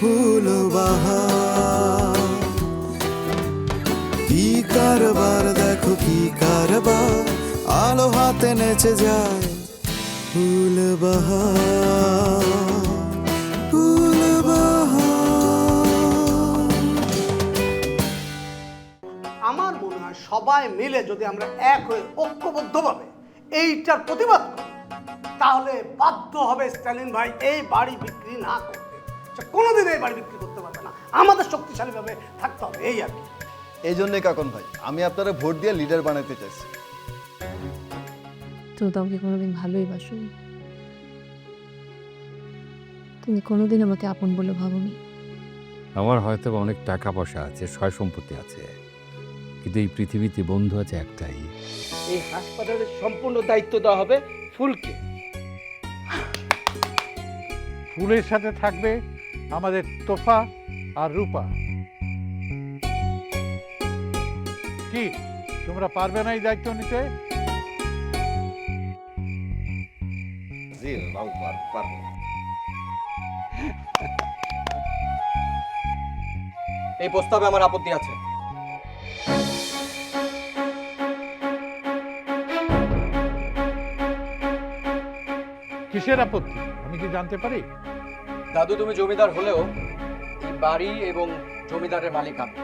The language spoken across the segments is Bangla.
ফুল বাহার কি কারবার, দেখো কি কারবার। আলো হাতে নেচে যায় ফুল বাহার ফুল আমার মনে হয় সবাই মিলে যদি আমরা এক হয়ে ঐক্যবদ্ধভাবে এইটার প্রতিবাদ করি, তাহলে বাধ্য হবে স্ট্যালিন ভাই এই বাড়ি বিক্রি না করতে সে কোনোদিন এই বাড়ি বিক্রি করতে পারবে না। আমাদের শক্তিশালীভাবে থাকতে হবে এই আর কি। এই জন্যই কাকন ভাই আমি আপনারা ভোট দিয়ে লিডার বানাতে চাইছি। তুমি তো আমাকে কোনোদিন ভালোই বাসো। তুমি কোনোদিন আমাকে আপন বলে ভাবোনি। আমার হয়তো অনেক টাকা পয়সা আছে সয় সম্পত্তি আছে কিন্তু এই পৃথিবীতে বন্ধু আছে একটাই। এই হাসপাতালের সম্পূর্ণ দায়িত্ব দেওয়া হবে ফুলকে। ফুলের সাথে থাকবে আমাদের তোফা আর রূপা। কি তোমরা পারবে না এই দায়িত্ব নিতে? এই প্রস্তাবে আমার আপত্তি আছে। কিসের আপত্তি? আমি কি জানতে পারি? দাদু তুমি জমিদার হলেও এই বাড়ি এবং জমিদারের মালিক আমি।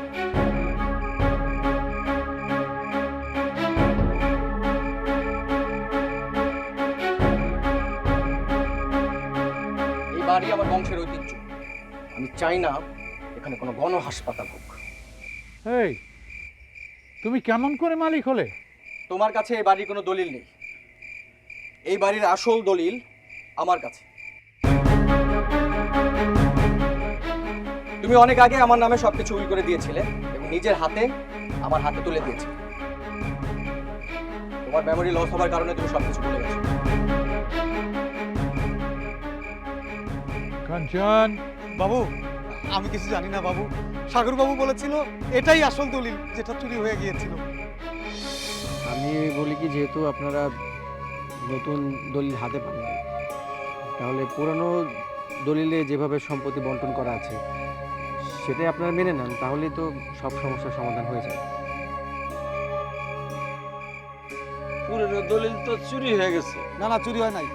এই বাড়ি আমার বংশের ঐতিহ্য। আমি চাই না এখানে কোনো গণ হাসপাতাল হোক। এই তুমি কেমন করে মালিক হলে? তোমার কাছে এই বাড়ির কোনো দলিল নেই। এই বাড়ির আসল দলিল আমার কাছে। তুমি অনেক আগে আমার নামে সবকিছু উইল করে দিয়েছিলে এবং নিজের হাতে আমার হাতে তুলে দিয়েছিলে। তোমার মেমোরি লস হওয়ার কারণে তুমি সবকিছু ভুলে গেছো। কাঞ্চন। বাবু আমি কিছু জানি না বাবু। সাগর বাবু বলেছিল এটাই আসল দলিল যেটা চুরি হয়ে গিয়েছিল। আমি বলি কি যেহেতু আপনারা নতুন দলিল হাতে পান তাহলে পুরানো দলিলে যেভাবে সম্পত্তি বন্টন করা আছে সেটাই আপনারা মেনে নেন তাহলেই তো সব সমস্যার সমাধান হয়ে যায় পুরনো দলিল তো চুরি হয়ে গেছে। না না চুরি হয় নাই।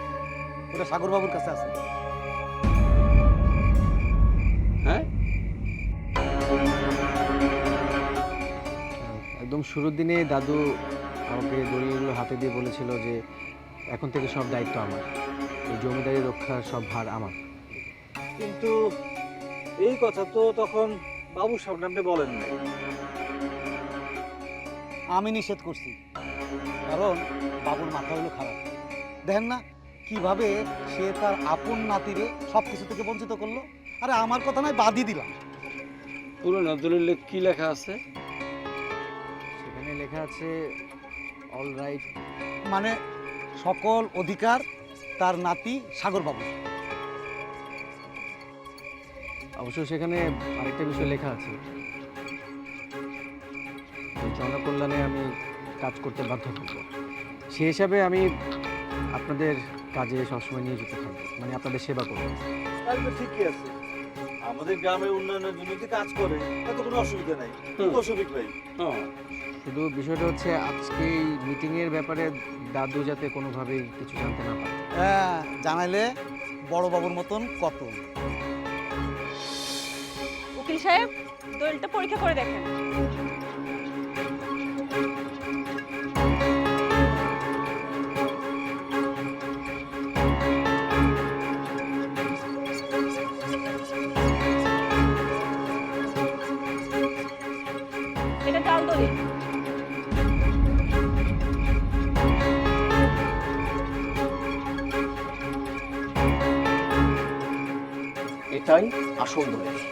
ওটা সাগর বাবুর কাছে আছে। হ্যাঁ? একদম শুরুর দিনে দাদু আমাকে দলিলগুলো হাতে দিয়ে বলেছিল যে এখন থেকে সব দায়িত্ব আমার। এই জমিদারি রক্ষার সব ভার আমার। কিন্তু এই কথা তো তখন বাবু সামনে আপনি বলেন আমি নিষেধ করছি কারণ বাবুর মাথা হলো খারাপ। দেখেন না কীভাবে সে তার আপন নাতিরে সব কিছু থেকে বঞ্চিত করল। আরে আমার কথা নয় বাদই দিলাম। পুরনো কি লেখা আছে? সেখানে লেখা আছে অল রাইট মানে সকল অধিকার তার নাতি সাগর বাবু অবশ্য সেখানে আরেকটা বিষয় লেখা আছে। জনকল্যাণে আমি কাজ করতে বাধ্য থাকব সেই হিসাবে আমি আপনাদের কাজে সবসময় নিয়োজিত থাকব মানে আপনাদের সেবা করব। তাহলে তো ঠিকই আছে। আমাদের গ্রামের উন্নয়নের জন্য যদি কাজ করে তাতে কোনো অসুবিধা নাই। অসুবিধ ভাই? শুধু বিষয়টা হচ্ছে আজকে এই মিটিংয়ের ব্যাপারে দাদু যাতে কোনোভাবেই কিছু জানতে না পারে। হ্যাঁ জানাইলে বড় বাবুর মতন কত। সাহেব দলিলটা পরীক্ষা করে দেখেন। এটাই আসল দলিল।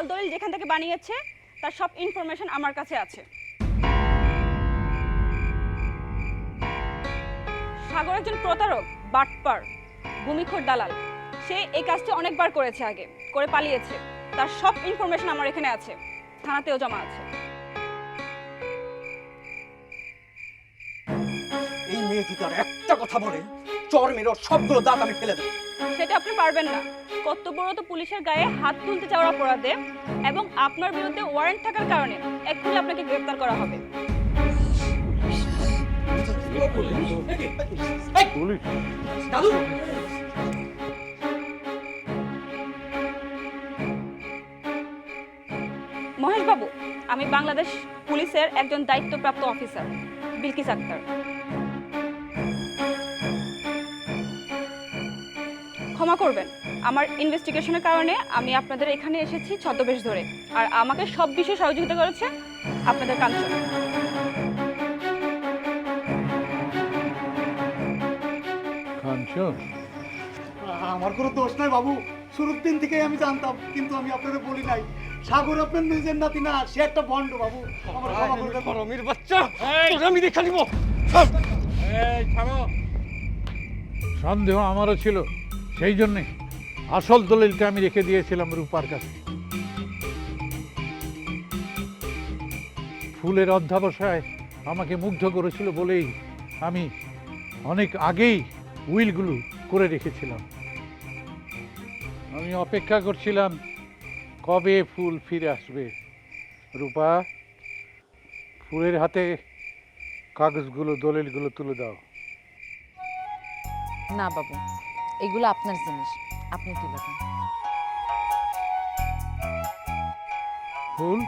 জাল দলিল যেখান থেকে বানিয়েছে, তার সব ইনফরমেশন আমার কাছে আছে। সাগর একজন প্রতারক, বাটপার, ভূমিখোর দালাল। সে এই কাজটি অনেকবার করেছে আগে, করে পালিয়েছে। তার সব ইনফরমেশন আমার এখানে আছে, থানাতেও জমা আছে। এই মেয়ে যদি আর একটা কথা বলে চর মেরে ওর সবগুলো দাঁত আমি ফেলে দেবো। সেটা আপনি পারবেন না। কর্তব্যরত পুলিশের গায়ে হাত তুলতে যাওয়ার অপরাধে এবং আপনার বিরুদ্ধে ওয়ারেন্ট থাকার কারণে এক্ষুনি আপনাকে গ্রেফতার করা হবে। পুলিশ। দাদু! মহেশ বাবু আমি বাংলাদেশ পুলিশের একজন দায়িত্বপ্রাপ্ত অফিসার বিলকিস আক্তার। ক্ষমা করবেন। আমার ইনভেস্টিগেশনের কারণে আমি আপনাদের এখানে এসেছি ছদ্মবেশ ধরে। আর আমাকে সব বিষয়ে সহযোগিতা করেছে আপনাদের কাঞ্চন। কাঞ্চন? আমার কোনো দোষ নাই বাবু। শুরুর দিন থেকেই আমি জানতাম কিন্তু আমি আপনাদের বলি নাই। সাগর আপনার নিজের নাতি না সে একটা বন্ড বাবু। আমার ক্ষমা করে দেন। গরমের বাচ্চা। আমি দেখে নিব। এই থামো। সন্দেহ আমারও ছিল। সেই জন্যে আসল দলিলটা আমি রেখে দিয়েছিলাম রূপার কাছে। ফুলের অধ্যাবসায় আমাকে মুগ্ধ করেছিল বলেই আমি অনেক আগেই উইলগুলো করে রেখেছিলাম। আমি অপেক্ষা করছিলাম কবে ফুল ফিরে আসবে। রূপা, ফুলের হাতে কাগজগুলো, দলিলগুলো তুলে দাও। না বাবু এগুলো আপনার জিনিস। আপনি তুলে দেন ফুল?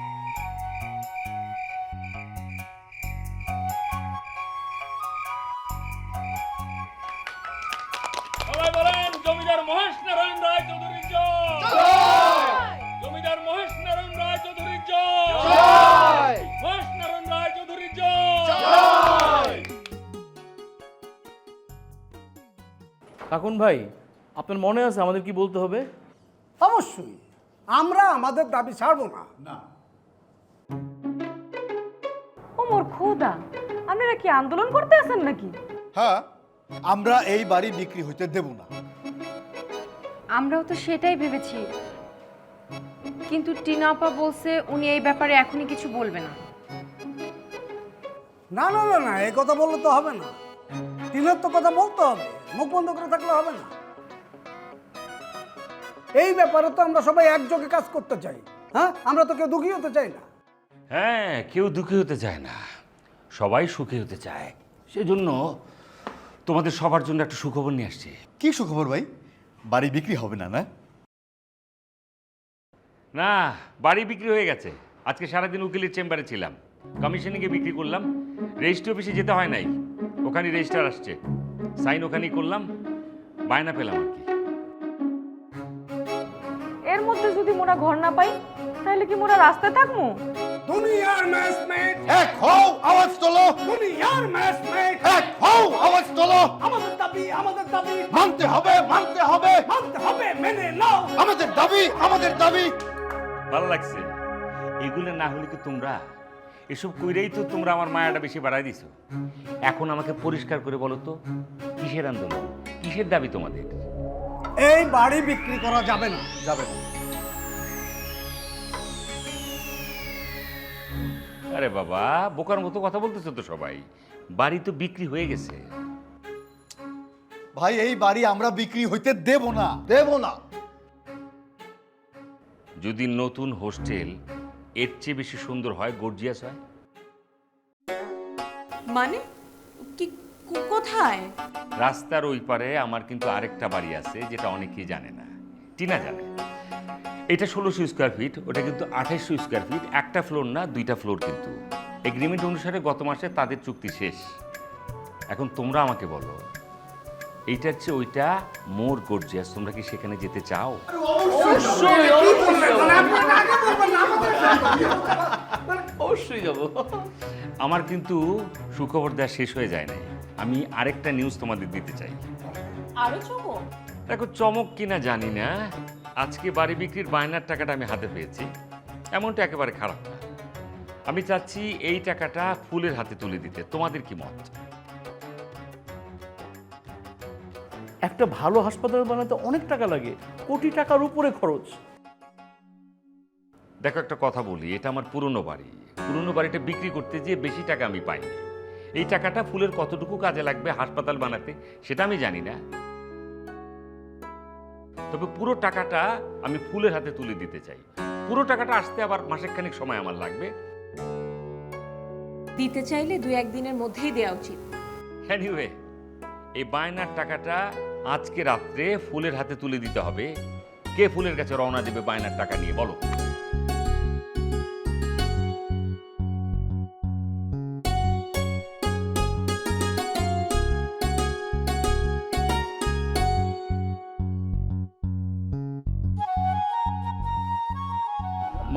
কাকুন ভাই আপনার মনে আছে আমাদের কি বলতে হবে? অবশ্যই। আমরা আমাদের দাবি ছাড়বো না। ও মোর খোদা আপনারা কি আন্দোলন করতে আছেন নাকি? হ্যাঁ আমরা এই বাড়ি বিক্রি হইতে দেব না। আমরাও তো সেটাই ভেবেছি। কিন্তু টিনা আপা বলছে উনি এই ব্যাপারে এখনই কিছু বলবে না। না না না না এই কথা বললে তো হবে না। তিনের তো কথা বলতে হবে। মুখ বন্ধ করে থাকলে হবে না। এই ব্যাপারে তো আমরা সবাই একযোগে কাজ করতে চাই হ্যাঁ? আমরা তো কেউ দুঃখী হতে চাই না। হ্যাঁ কেউ দুঃখী হতে চায় না। সবাই সুখী হতে চায়। সেজন্য তোমাদের সবার জন্য একটা সুখবর নিয়ে আসছি। কি সুখবর ভাই? বাড়ি বিক্রি হবে না না? না বাড়ি বিক্রি হয়ে গেছে। আজকে সারাদিন উকিলের চেম্বারে ছিলাম। কমিশনিংয়ে বিক্রি করলাম। রেজিস্ট্রি অফিসে যেতে হয় নাই। ওখানে রেজিস্টার আসছে। সাইন ওখানেই করলাম বায়না পেলাম আর কি। এর মধ্যে যদি মোরা ঘর না পাই তাহলে কি মোরা রাস্তায় থাকব দুনিয়ার ম্যাচমেট এক হও আওয়াজ তোলো। দুনিয়ার ম্যাচমেট এক হও আওয়াজ তোলো। আমাদের দাবি আমাদের দাবি। মানতে হবে মানতে হবে। মানতে হবে মেনে নাও। আমাদের দাবি আমাদের দাবি। ভালো লাগছে। এগুলো না হলে কি তোমরা এসব কইরেই তো তোমরা আমার মায়াটা বেশি বাড়াই দিছো। এখন আমাকে পরিষ্কার করে বলো তো কিসের আন্দোলন? কিসের দাবি তোমাদের? এই বাড়ি বিক্রি করা যাবে না যাবে না। আরে বাবা বোকার মতো কথা বলতেছো তো সবাই। বাড়ি তো বিক্রি হয়ে গেছে। ভাই এই বাড়ি আমরা বিক্রি হইতে দেব না। দেব না। যদি নতুন হোস্টেল এর চেয়ে বেশি সুন্দর হয় গর্জিয়াস হয়? মানে? কি কোথায়? রাস্তার ওই পারে আমার কিন্তু আরেকটা বাড়ি আছে যেটা অনেকেই জানে না। টিনা জানে? এটা ষোলোশো স্কোয়ার ফিট ওটা কিন্তু আঠাইশশো স্কোয়ার ফিট একটা ফ্লোর না দুইটা ফ্লোর কিন্তু। এগ্রিমেন্ট অনুসারে গত মাসে তাদের চুক্তি শেষ। এখন তোমরা আমাকে বলো এইটার চেয়ে ওইটা মোর গর্জিয়াস তোমরা কি সেখানে যেতে চাও? অবশ্যই! যাব। আমার কিন্তু সুখবর দেওয়া শেষ হয়ে যায় নাই। আমি আরেকটা নিউজ তোমাদের দিতে চাই। আরও চমক? দেখো চমক কিনা জানি না। আজকে বাড়ি বিক্রির বায়নার টাকাটা আমি হাতে পেয়েছি। এমনটা একেবারে খারাপ না। আমি চাচ্ছি এই টাকাটা ফুলের হাতে তুলে দিতে। তোমাদের কি মত? একটা ভালো হাসপাতাল বানাতে অনেক টাকা লাগে। কোটি টাকার উপরে খরচ। দেখো একটা কথা বলি এটা আমার পুরনো বাড়ি। পুরনো বাড়িটা বিক্রি করতে যেয়ে বেশি টাকা আমি পাইনি। এই টাকাটা ফুলের কতটুকু কাজে লাগবে হাসপাতাল বানাতে সেটা আমি জানি না। তবে পুরো টাকাটা আমি ফুলের হাতে তুলে দিতে চাই। পুরো টাকাটা আসতে আবার মাসেকখানিক সময় আমার লাগবে। দিতে চাইলে দু একদিনের মধ্যেই দেওয়া উচিত। এনিওয়ে এই বায়নার টাকাটা আজকে রাত্রে ফুলের হাতে তুলে দিতে হবে। কে ফুলের কাছে রওনা দেবে বায়নার টাকা নিয়ে বলো?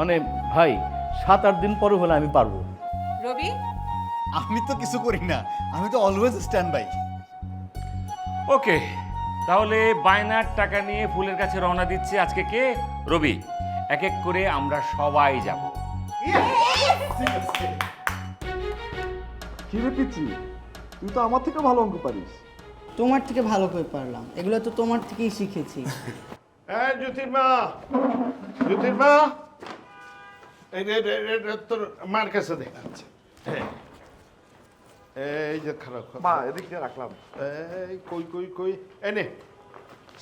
মানে ভাই সাত আট দিন পরে হলে আমি পারব। রবি? আমি তো কিছু করি না আমি তো অলওয়েজ স্ট্যান্ড বাই ওকে তাহলে বায়নার টাকা নিয়ে ফুলের কাছে রওনা দিচ্ছে আজকে কে? রবি এক এক করে আমরা সবাই যাব। কি রে পিচ্ছি তুই তো আমার থেকে ভালো অঙ্ক পারিস। তোমার থেকে ভালো করে পারলাম এগুলো তো তোমার থেকেই শিখেছি। হ্যাঁ জ্যোতির্মা জ্যোতির্মা। তোর মার কাছে দেখাচ্ছে হ্যাঁ এই যে খারাপ মা এদিক দিয়ে রাখলাম। এই কই কই কই? এনে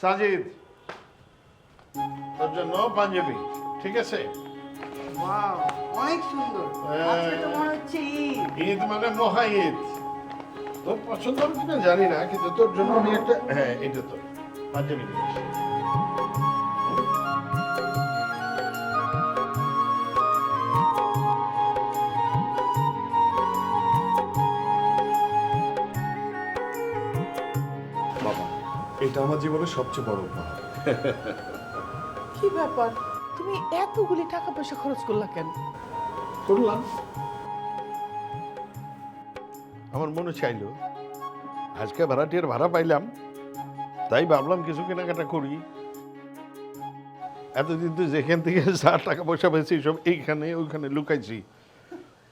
সাজিদ। তোর জন্য পাঞ্জাবি ঠিক আছে? ওয়াও অনেক সুন্দর। আজকে তো ঈদ। ঈদ মানে মহা ঈদ। তোর পছন্দ হবে কিনা জানি না কিন্তু তোর জন্য আমি একটা হ্যাঁ এটা তোর পাঞ্জাবি নিয়ে এটা আমার জীবনের সবচেয়ে বড় উপহার। কি ব্যাপার? তুমি এতগুলি টাকা পয়সা খরচ করলা কেন? করলাম। আমার মনে চাইলো আজকে ভাড়াটিয়ার ভাড়া পাইলাম তাই ভাবলাম কিছু কেনাকাটা করি। এতদিন তো যেখান থেকে যা টাকা পয়সা পেয়েছি সব এইখানে ওইখানে লুকাইছি।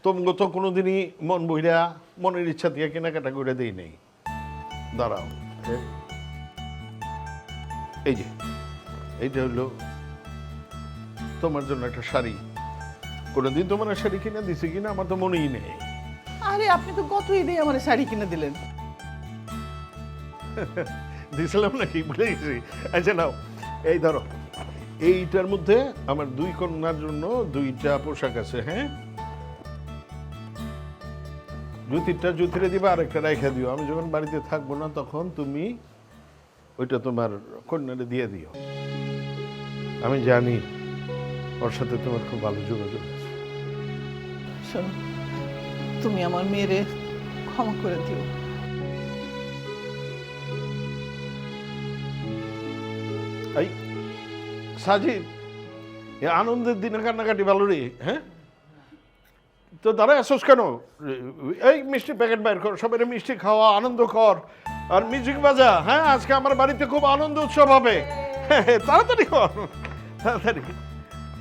তোমগো তো কোনোদিনই মন বইরা মনের ইচ্ছা দিয়ে কেনাকাটা করে দেই নেই। দাঁড়াও। এই যে এইটা হলো তোমার জন্য একটা শাড়ি। কোনোদিন তোমার শাড়ি কিনে দিছি কিনা আমার তো মনেই নেই। আরে আপনি তো গত ঈদে আমার শাড়ি কিনে দিলেন। দিছিলাম নাকি ভুলে গেছি। আচ্ছা নাও এই ধরো এইটার মধ্যে আমার দুই কন্যার জন্য দুইটা পোশাক আছে হ্যাঁ? জ্যোতিরটা জ্যোতিরে দিবা আরেকটা রেখে দিও। আমি যখন বাড়িতে থাকব না তখন তুমি ওইটা তোমার কন্যারে দিয়ে দিও। আমি জানি ওর সাথে তোমার খুব ভালো যোগাযোগ আছে। শোনো তুমি আমার মেয়েরে ক্ষমা করে দিও। এই সাজিদ এ আনন্দের দিনে কান্নাকাটি ভালো রে হ্যাঁ? তো দাঁড়ায় আসোস কেন? এই মিষ্টি প্যাকেট বাইর কর সবাই মিষ্টি খাওয়া আনন্দ কর। আর মিউজিক বাজা হ্যাঁ? আজকে আমার বাড়িতে খুব আনন্দ উৎসব হবে। হ্যাঁ, তাড়াতাড়ি তাড়াতাড়ি।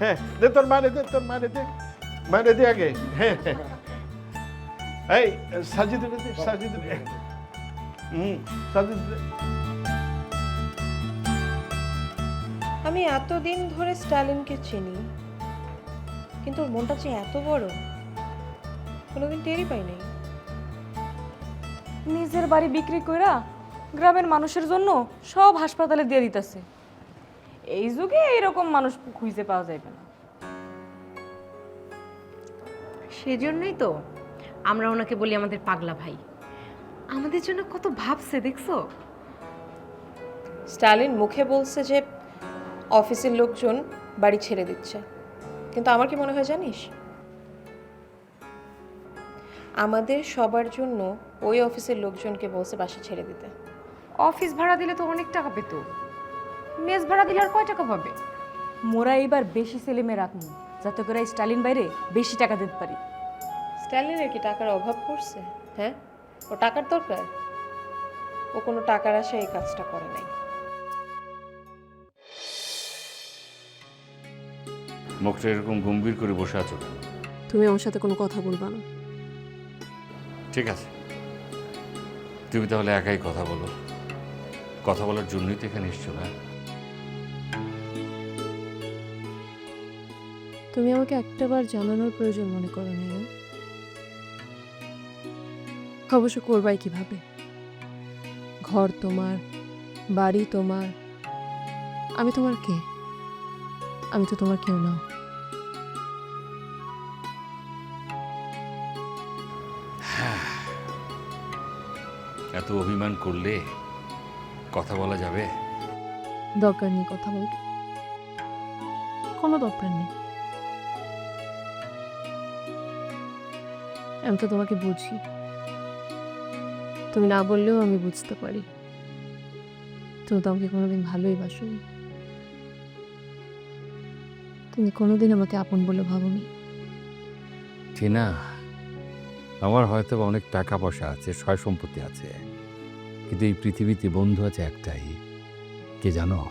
হ্যাঁ দে তোর মারে দে তোর মারে দে। মারে দে আগে। হ্যাঁ হ্যাঁ। এই সাজিদ দে সাজিদ দে। হুম সাজিদ দে। আমি এতদিন ধরে স্ট্যালিনকে চিনি কিন্তু ওর মনটা যে এত বড় কোনোদিন টেরই পাই নাই নিজের বাড়ি বিক্রি কইরা গ্রামের মানুষের জন্য সব হাসপাতালে দিয়ে দিতেছে। এই যুগে এইরকম মানুষ খুঁজে পাওয়া যাবে না। সেজন্যই তো আমরা ওনাকে বলি আমাদের পাগলা ভাই। আমাদের জন্য কত ভাবছে দেখছ? স্টালিন মুখে বলছে যে অফিসের লোকজন বাড়ি ছেড়ে দিচ্ছে। কিন্তু আমার কি মনে হয় জানিস? আমাদের সবার জন্য ওই অফিসের লোকজনকে বলছে বাসা ছেড়ে দিতে। অফিস ভাড়া দিলে তো অনেক টাকা পেত। মেস ভাড়া দিলে আর কয় টাকা পাবে? মোরা এবার বেশি ছেলে মেয়ে রাখব যাতে করে স্টালিন বাইরে বেশি টাকা দিতে পারি। স্ট্যালিনের কি টাকার অভাব পড়ছে? হ্যাঁ? ও টাকার দরকার? ও কোনো টাকার আশায় এই কাজটা করে নাই। মুখটা এরকম গম্ভীর করে বসে আছো কেন? তুমি আমার সাথে কোনো কথা বলবা না। ঠিক আছে। তুমি তাহলে একাই কথা বলো। কথা বলার জন্যই তো এখানে এসছো না? তুমি আমাকে একটাবার জানানোর প্রয়োজন মনে করো নি অবশ্য করবাই কীভাবে? ঘর তোমার, বাড়ি তোমার। আমি তোমার কে? আমি তো তোমার কেউ না অভিমান করলে কথা বলা যাবে? দরকার নেই কথা বলতে কোনো দরকার নেই। আমি তো তোমাকে বুঝি। তুমি না বললেও আমি বুঝতে পারি। তুমি তো আমাকে কোনোদিন ভালোই বাসনি। তুমি কোনোদিন আমাকে আপন বলে ভাবনি। টিনা আমার হয়তো অনেক টাকা পয়সা আছে সয় সম্পত্তি আছে। কিন্তু এই পৃথিবীতে বন্ধু আছে একটাই। কে জানো?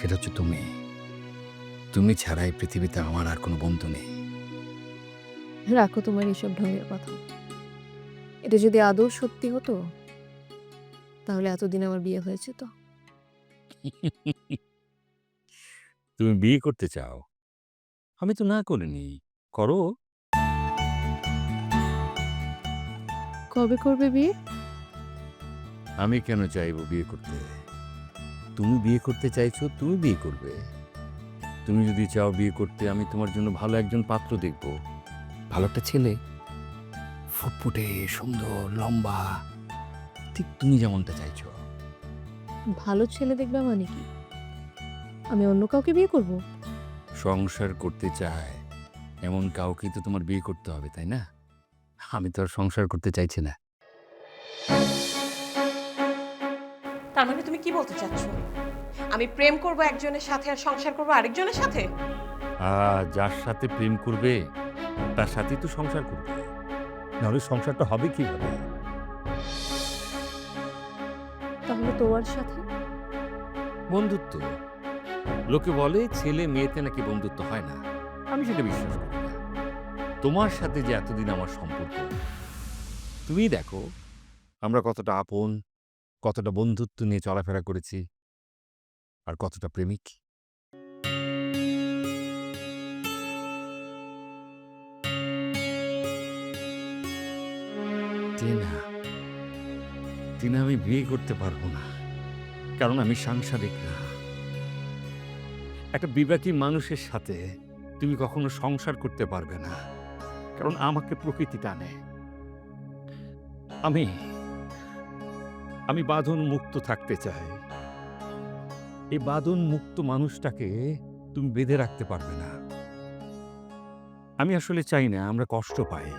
সেটা হচ্ছে তুমি। তুমি ছাড়া এই পৃথিবীতে আমার আর কোনো বন্ধু নেই। রাখো তোমার এইসব ঢঙের কথা। এটা যদি আদৌ সত্যি হতো তাহলে এতদিন আমার বিয়ে হয়েছে তো। তুমি বিয়ে করতে চাও? আমি তো না করিনি করো। কবে করবে বিয়ে? আমি কেন চাইব বিয়ে করতে? তুমি বিয়ে করতে চাইছো তুমি বিয়ে করবে। তুমি যদি চাও বিয়ে করতে আমি তোমার জন্য ভালো একজন পাত্র দেখব। ভালো একটা ছেলে। ফুটফুটে সুন্দর লম্বা। ঠিক তুমি যেমনটা চাইছো। ভালো ছেলে দেখবে মানে কি? আমি অন্য কাউকে বিয়ে করব? সংসার করতে চায় এমন কাউকেই তো তোমার বিয়ে করতে হবে তাই না? আমি তো আর সংসার করতে চাইছি না। তার মানে তুমি কি বলতে চাচ্ছ? আমি প্রেম করব একজনের সাথে আর সংসার করব আরেকজনের সাথে? আহ, যার সাথে প্রেম করবে তার সাথেই তো সংসার করবে। নাহলে সংসারটা হবে কীভাবে? তাহলে তোমার সাথে? বন্ধুত্ব। লোকে বলে ছেলে মেয়েতে নাকি বন্ধুত্ব হয় না। আমি সেটা বিশ্বাস করি। না তোমার সাথে যে এতদিন আমার সম্পর্ক। তুমি দেখো, আমরা কতটা আপন, কতটা বন্ধুত্ব নিয়ে চলাফেরা করেছি, আর কতটা প্রেমিক। টিনা টিনা, আমি বিয়ে করতে পারব না, কারণ আমি সাংসারিক না। একটা বিবাহী মানুষের সাথে তুমি কখনো সংসার করতে পারবে না। কারণ আমাকে প্রকৃতি টানে। আমি আমি বাঁধন মুক্ত থাকতে চাই। এই বাঁধন মুক্ত মানুষটাকে তুমি বেঁধে রাখতে পারবে না। আমি আসলে চাই না, আমরা কষ্ট পাই।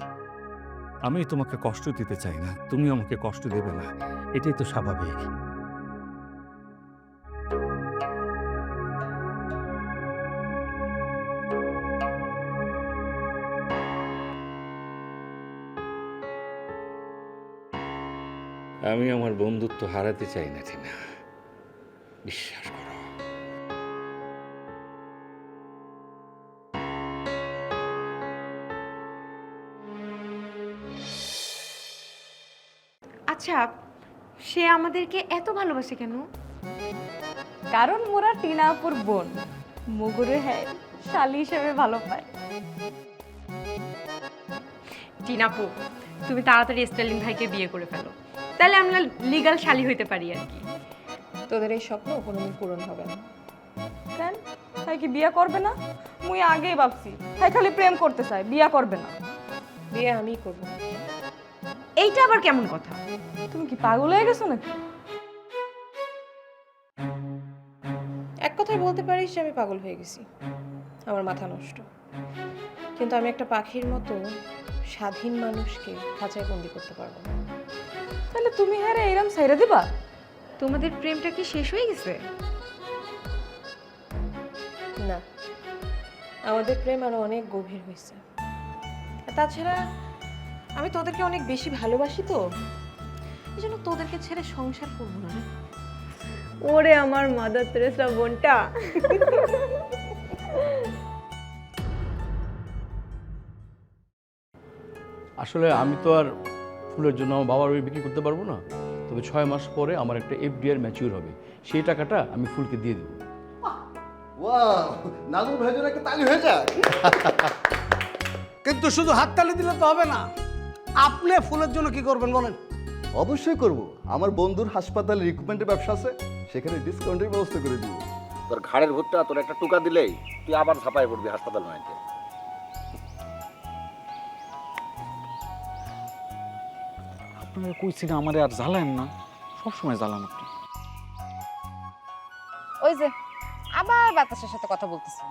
আমি তোমাকে কষ্ট দিতে চাই না, তুমি আমাকে কষ্ট দেবে না। এটাই তো স্বাভাবিক। আমি আমার বন্ধুত্ব হারাতে চাই না টিনা বিশ্বাস করো। আচ্ছা সে আমাদেরকে এত ভালোবাসে কেন? কারণ মোরা টিনাপুর বোন। মুগুরে হ্যাঁ শালি হিসেবে ভালো পায়। টিনাপু তুমি তাড়াতাড়ি স্টালিন ভাইকে বিয়ে করে ফেলো। তাহলে আমরা লিগাল শালি হইতে পারি আর কি। তোদের এই স্বপ্ন কোনোদিন পূরণ হবে না। কেন? হ্যাঁ কি বিয়া করবে না? মুই আগেই ভাবছি। হ্যাঁ খালি প্রেম করতে চায় বিয়া করবে না। বিয়ে আমি করব। এইটা আবার কেমন কথা? তুমি কি পাগল হয়ে গেছো নাকি? এক কথায় বলতে পারিস যে আমি পাগল হয়ে গেছি। আমার মাথা নষ্ট। কিন্তু আমি একটা পাখির মতো স্বাধীন মানুষকে খাঁচায় বন্দি করতে পারব না। তাহলে তুমি হ্যাঁ রে এরম সাইরা দিবা? তোমাদের প্রেমটা কি শেষ হয়ে গেছে? না আমাদের প্রেম আরও অনেক গভীর হয়েছে। আর তাছাড়া আমি তোদেরকে অনেক বেশি ভালোবাসি তো। এই জন্য তোদেরকে ছেড়ে সংসার করব না ওরে আমার মাদার তেরেসা বোনটা। আসলে আমি তো আর ফুলের জন্য আমার বাবার বাড়ি বিক্রি করতে পারব না। তবে ছয় মাস পরে আমার একটা এফডিআর ম্যাচিউর হবে। সেই টাকাটা আমি ফুলকে দিয়ে দেবো। ওয়াও! নাজমুল ভাই জন্য একটা তালি হয়ে যাক কিন্তু শুধু হাততালি দিলে তো হবে না। আপনি ফুলের জন্য কি করবেন বলেন? অবশ্যই করব। আমার বন্ধুর হাসপাতালে রিক্রুটমেন্টের ব্যবসা আছে সেখানে ডিসকাউন্টের ব্যবস্থা করে দিব। তোর ঘাড়ের ভূতটা তোর একটা টুকা দিলেই তুই আবার ছাপায় পড়বি হাসপাতাল বানাইতে আপনারা কইছি না আমারে আর জ্বালায়েন না। সবসময় জ্বালান আপনি। ওই যে, আবার বাতাসের সাথে কথা বলতেছি